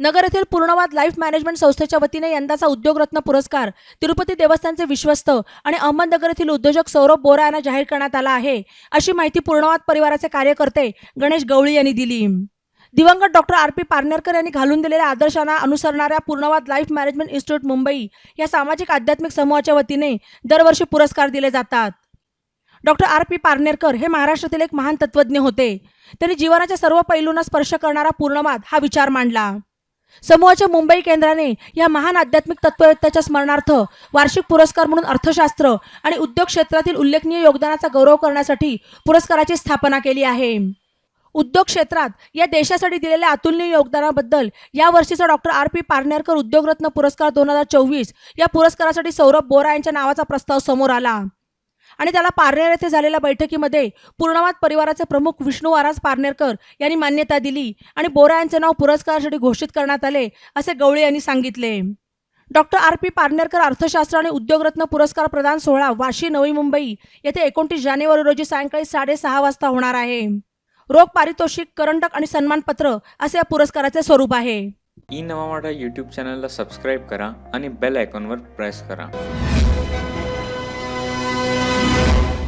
नगर येथील पूर्णवाद life management संस्थेच्या वतीने यंदाचा उद्योगरत्न पुरस्कार तिरुपती देवस्थानचे विश्वस्त आणि अहमदनगर येथील उद्योजक सौरभ बोरा यांना जाहीर करण्यात आला आहे. अशी माहिती पूर्णवाद परिवाराचे कार्यकर्ते गणेश गवळी यांनी दिली. दिवंगत डॉक्टर आर पी पारनेरकर यांनी घालून दिलेल्या आदर्शांना अनुसरणाऱ्या Purnawad life management institute Mumbai या सामाजिक आध्यात्मिक समूहाच्या वतीने दरवर्षी पुरस्कार दिले जातात. डॉक्टर आर पी पारनेरकर हे महाराष्ट्रातील एक महान तत्वज्ञ होते. त्यांनी जीवनाच्या सर्व पैलूंना स्पर्श करणारा पूर्णवाद हा विचार मांडला. समूहाच्या मुंबई केंद्राने या महान आध्यात्मिक तत्ववेत्याच्या स्मरणार्थ वार्षिक पुरस्कार म्हणून अर्थशास्त्र आणि उद्योग क्षेत्रातील उल्लेखनीय योगदानाचा गौरव करण्यासाठी पुरस्काराची स्थापना केली आहे. उद्योग क्षेत्रात या देशासाठी दिलेल्या अतुलनीय योगदानाबद्दल या वर्षीचा डॉक्टर आर. पी. पारनेरकर उद्योगरत्न पुरस्कार दोन हजार चोवीस या पुरस्कारासाठी सौरभ बोरा यांच्या नावाचा प्रस्ताव समोर आला. आणि त्याला पारनेर येथे झालेल्या बैठकीमध्ये पूर्णवाद परिवाराचे प्रमुख विष्णू वाराज पारनेरकर यांनी मान्यता दिली आणि बोरा यांचे नाव पुरस्कारासाठी घोषित करण्यात आले असे गवळे यांनी सांगितले. Doctor R. पी. पारनेरकर अर्थशास्त्र आणि उद्योगरत्न पुरस्कार प्रदान सोहळा वाशी नवी मुंबई येथे एकोणतीस जानेवारी रोजी सायंकाळी साडेसहा वाजता होणार आहे. रोख पारितोषिक करंडक आणि सन्मानपत्र असे या पुरस्काराचे स्वरूप आहे. ई नवा यूट्यूब चॅनलला सबस्क्राईब करा आणि बेल आयकॉनवर प्रेस करा.